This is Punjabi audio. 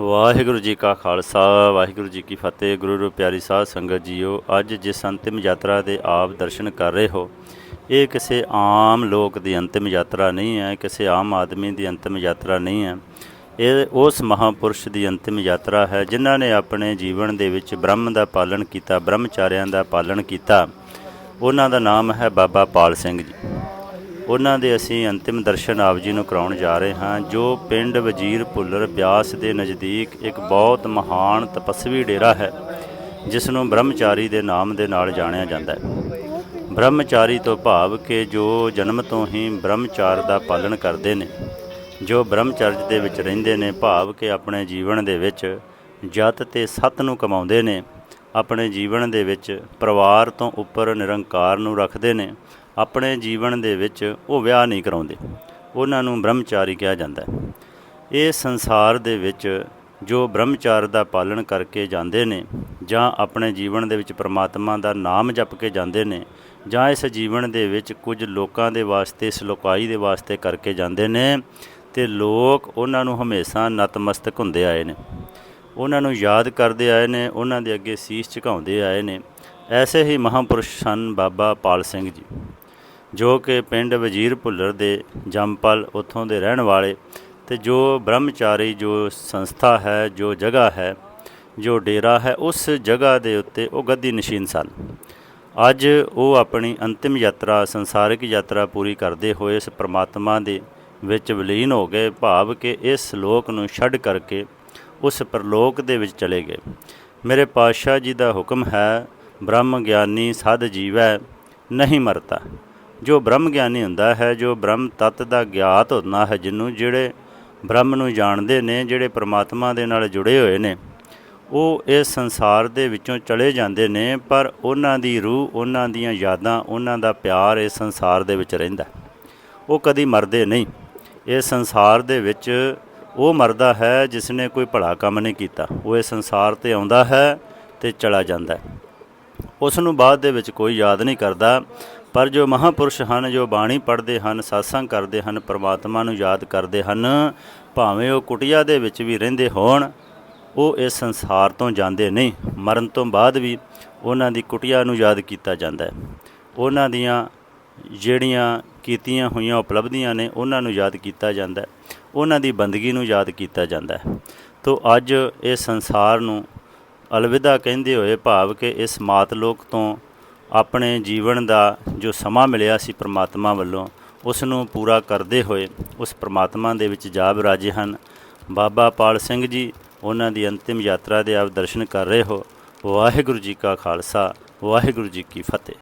ਵਾਹਿਗੁਰੂ ਜੀ ਕਾ ਖਾਲਸਾ, ਵਾਹਿਗੁਰੂ ਜੀ ਕੀ ਫਤਿਹ, ਗੁਰੂ ਰੂ ਪਿਆਰੀ ਸਾਧ ਸੰਗਤ ਜੀਓ, ਅੱਜ ਜਿਸ ਅੰਤਿਮ ਯਾਤਰਾ ਦੇ ਆਪ ਦਰਸ਼ਨ ਕਰ ਰਹੇ ਹੋ, ਇਹ ਕਿਸੇ ਆਮ ਲੋਕ ਦੀ ਅੰਤਿਮ ਯਾਤਰਾ ਨਹੀਂ ਹੈ, ਕਿਸੇ ਆਮ ਆਦਮੀ ਦੀ ਅੰਤਿਮ ਯਾਤਰਾ ਨਹੀਂ ਹੈ। ਇਹ ਉਸ ਮਹਾਪੁਰਸ਼ ਦੀ ਅੰਤਿਮ ਯਾਤਰਾ ਹੈ, ਜਿਨ੍ਹਾਂ ਨੇ ਆਪਣੇ ਜੀਵਨ ਦੇ ਵਿੱਚ ਬ੍ਰਹਮ ਦਾ ਪਾਲਣ ਕੀਤਾ, ਬ੍ਰਹਮਚਾਰਿਆਂ ਦਾ ਪਾਲਣ ਕੀਤਾ। ਉਹਨਾਂ ਦਾ ਨਾਮ ਹੈ ਬਾਬਾ ਪਾਲ ਸਿੰਘ ਜੀ। ਉਹਨਾਂ ਦੇ ਅਸੀਂ ਅੰਤਿਮ ਦਰਸ਼ਨ ਆਪ ਜੀ ਨੂੰ ਕਰਾਉਣ ਜਾ ਰਹੇ ਹਾਂ, ਜੋ ਪਿੰਡ ਵਜੀਰ ਭੁੱਲਰ ਬਿਆਸ ਦੇ ਨਜ਼ਦੀਕ ਇੱਕ ਬਹੁਤ ਮਹਾਨ ਤਪਸਵੀ ਡੇਰਾ ਹੈ, ਜਿਸ ਨੂੰ ਬ੍ਰਹਮਚਾਰੀ ਦੇ ਨਾਮ ਦੇ ਨਾਲ ਜਾਣਿਆ ਜਾਂਦਾ ਹੈ। ਬ੍ਰਹਮਚਾਰੀ ਤੋਂ ਭਾਵ ਕਿ ਜੋ ਜਨਮ ਤੋਂ ਹੀ ਬ੍ਰਹਮਚਾਰ ਦਾ ਪਾਲਣ ਕਰਦੇ ਨੇ, ਜੋ ਬ੍ਰਹਮਚਰਜ ਦੇ ਵਿੱਚ ਰਹਿੰਦੇ ਨੇ, ਭਾਵ ਕਿ ਆਪਣੇ ਜੀਵਨ ਦੇ ਵਿੱਚ ਜਤ ਤੇ ਸਤ ਨੂੰ ਕਮਾਉਂਦੇ ਨੇ, ਆਪਣੇ ਜੀਵਨ ਦੇ ਵਿੱਚ ਪਰਿਵਾਰ ਤੋਂ ਉੱਪਰ ਨਿਰੰਕਾਰ ਨੂੰ ਰੱਖਦੇ ਨੇ ਆਪਣੇ ਜੀਵਨ ਦੇ ਵਿੱਚ ਉਹ ਵਿਆਹ ਨਹੀਂ ਕਰਾਉਂਦੇ। ਉਹਨਾਂ ਨੂੰ ਬ੍ਰਹਮਚਾਰੀ ਕਿਹਾ ਜਾਂਦਾ ਹੈ। ਇਹ ਸੰਸਾਰ ਦੇ ਵਿੱਚ ਜੋ ਬ੍ਰਹਮਚਾਰ ਦਾ ਪਾਲਣ ਕਰਕੇ ਜਾਂਦੇ ਨੇ ਜਾਂ ਆਪਣੇ ਜੀਵਨ ਦੇ ਵਿੱਚ ਪ੍ਰਮਾਤਮਾ ਦਾ ਨਾਮ ਜਪ ਕੇ ਜਾਂਦੇ ਨੇ ਜਾਂ ਇਸ ਜੀਵਨ ਦੇ ਵਿੱਚ ਕੁਝ ਲੋਕਾਂ ਦੇ ਵਾਸਤੇ, ਇਸ ਲੋਕਾਈ ਦੇ ਵਾਸਤੇ ਕਰਕੇ ਜਾਂਦੇ ਨੇ, ਤੇ ਲੋਕ ਉਹਨਾਂ ਨੂੰ ਹਮੇਸ਼ਾ ਨਤਮਸਤਕ ਹੁੰਦੇ ਆਏ ਨੇ। ਉਹਨਾਂ ਨੂੰ ਯਾਦ ਕਰਦੇ ਆਏ ਨੇ, ਉਹਨਾਂ ਦੇ ਅੱਗੇ ਸੀਸ ਝੁਕਾਉਂਦੇ ਆਏ ਨੇ। ਐਸੇ ਹੀ ਮਹਾਪੁਰਸ਼ ਸਨ ਬਾਬਾ ਪਾਲ ਸਿੰਘ ਜੀ। ਜੋ ਕਿ ਪਿੰਡ ਵਜੀਰ ਭੁੱਲਰ ਦੇ ਜੰਮਪਲ ਉੱਥੋਂ ਦੇ ਰਹਿਣ ਵਾਲੇ ਤੇ ਜੋ ਬ੍ਰਹਮਚਾਰੀ, ਜੋ ਸੰਸਥਾ ਹੈ, ਜੋ ਜਗ੍ਹਾ ਹੈ, ਜੋ ਡੇਰਾ ਹੈ, ਉਸ ਜਗ੍ਹਾ ਦੇ ਉੱਤੇ ਉਹ ਗੱਦੀ ਨਸ਼ੀਨ ਸਨ। ਅੱਜ ਉਹ ਆਪਣੀ ਅੰਤਿਮ ਯਾਤਰਾ, ਸੰਸਾਰਿਕ ਯਾਤਰਾ ਪੂਰੀ ਕਰਦੇ ਹੋਏ ਇਸ ਪ੍ਰਮਾਤਮਾ ਦੇ ਵਿੱਚ ਵਿਲੀਨ ਹੋ ਗਏ, ਭਾਵ ਕਿ ਇਸ ਲੋਕ ਨੂੰ ਛੱਡ ਕਰਕੇ ਉਸ ਪਰਲੋਕ ਦੇ ਵਿੱਚ ਚਲੇ ਗਏ। ਮੇਰੇ ਪਾਤਸ਼ਾਹ ਜੀ ਦਾ ਹੁਕਮ ਹੈ, ਬ੍ਰਹਮ ਗਿਆਨੀ ਸਦ ਜੀਵੈ, ਨਹੀਂ ਮਰਤਾ। ਜੋ ਬ੍ਰਹਮ ਗਿਆਨੀ ਹੁੰਦਾ ਹੈ, ਜੋ ਬ੍ਰਹਮ ਤਤ ਦਾ ਗਿਆਤ ਹੁੰਦਾ ਹੈ, ਜਿਹਨੂੰ ਜਿਹੜੇ ਬ੍ਰਹਮ ਨੂੰ ਜਾਣਦੇ ਨੇ, ਜਿਹੜੇ ਪ੍ਰਮਾਤਮਾ ਦੇ ਨਾਲ ਜੁੜੇ ਹੋਏ ਨੇ, ਉਹ ਇਸ ਸੰਸਾਰ ਦੇ ਵਿੱਚੋਂ ਚਲੇ ਜਾਂਦੇ ਨੇ, ਪਰ ਉਹਨਾਂ ਦੀ ਰੂਹ, ਉਹਨਾਂ ਦੀਆਂ ਯਾਦਾਂ, ਉਹਨਾਂ ਦਾ ਪਿਆਰ ਇਸ ਸੰਸਾਰ ਦੇ ਵਿੱਚ ਰਹਿੰਦਾ ਉਹ ਕਦੀ ਮਰਦੇ ਨਹੀਂ। ਇਸ ਸੰਸਾਰ ਦੇ ਵਿੱਚ ਉਹ ਮਰਦਾ ਹੈ ਜਿਸ ਨੇ ਕੋਈ ਭਲਾ ਕੰਮ ਨਹੀਂ ਕੀਤਾ। ਉਹ ਇਸ ਸੰਸਾਰ ਤੇ ਆਉਂਦਾ ਹੈ ਤੇ ਚਲਾ ਜਾਂਦਾ ਹੈ। ਉਸ ਨੂੰ ਬਾਅਦ ਦੇ ਵਿੱਚ ਕੋਈ ਯਾਦ ਨਹੀਂ ਕਰਦਾ। ਪਰ ਜੋ ਮਹਾਪੁਰਸ਼ ਹਨ, ਜੋ ਬਾਣੀ ਪੜ੍ਹਦੇ ਹਨ satsang ਕਰਦੇ ਹਨ, ਪ੍ਰਮਾਤਮਾ ਨੂੰ ਯਾਦ ਕਰਦੇ ਹਨ, ਭਾਵੇਂ ਉਹ ਕੁਟਿਆ ਦੇ ਵਿੱਚ ਵੀ ਰਹਿੰਦੇ ਹੋਣ, ਉਹ ਇਸ ਸੰਸਾਰ ਤੋਂ ਜਾਂਦੇ ਨਹੀਂ। ਮਰਨ ਤੋਂ ਬਾਅਦ ਵੀ ਉਹਨਾਂ ਦੀ ਕੁਟਿਆ ਨੂੰ ਯਾਦ ਕੀਤਾ ਜਾਂਦਾ ਹੈ। ਉਹਨਾਂ ਦੀਆਂ ਜਿਹੜੀਆਂ ਕੀਤੀਆਂ ਹੋਈਆਂ ਉਪਲਬਧੀਆਂ ਨੇ, ਉਹਨਾਂ ਨੂੰ ਯਾਦ ਕੀਤਾ ਜਾਂਦਾ ਹੈ। ਉਹਨਾਂ ਦੀ ਬੰਦਗੀ ਨੂੰ ਯਾਦ ਕੀਤਾ ਜਾਂਦਾ ਹੈ। ਤੋ ਅੱਜ ਇਹ ਸੰਸਾਰ ਨੂੰ ਅਲਵਿਦਾ ਕਹਿੰਦੇ ਹੋਏ ਭਾਵ ਕਿ ਇਸ ਮਾਤ ਲੋਕ ਤੋਂ ਆਪਣੇ ਜੀਵਨ ਦਾ ਜੋ ਸਮਾਂ ਮਿਲਿਆ ਸੀ ਪ੍ਰਮਾਤਮਾ ਵੱਲੋਂ ਉਸ ਨੂੰ ਪੂਰਾ ਕਰਦੇ ਹੋਏ ਉਸ ਪ੍ਰਮਾਤਮਾ ਦੇ ਵਿੱਚ ਜਾ ਵਿਰਾਜੇ ਹਨ। ਬਾਬਾ ਪਾਲ ਸਿੰਘ ਜੀ, ਉਹਨਾਂ ਦੀ ਅੰਤਿਮ ਯਾਤਰਾ ਦੇ ਆਪ ਦਰਸ਼ਨ ਕਰ ਰਹੇ ਹੋ। ਵਾਹਿਗੁਰੂ ਜੀ ਕਾ ਖਾਲਸਾ, ਵਾਹਿਗੁਰੂ ਜੀ ਕੀ ਫਤਿਹ।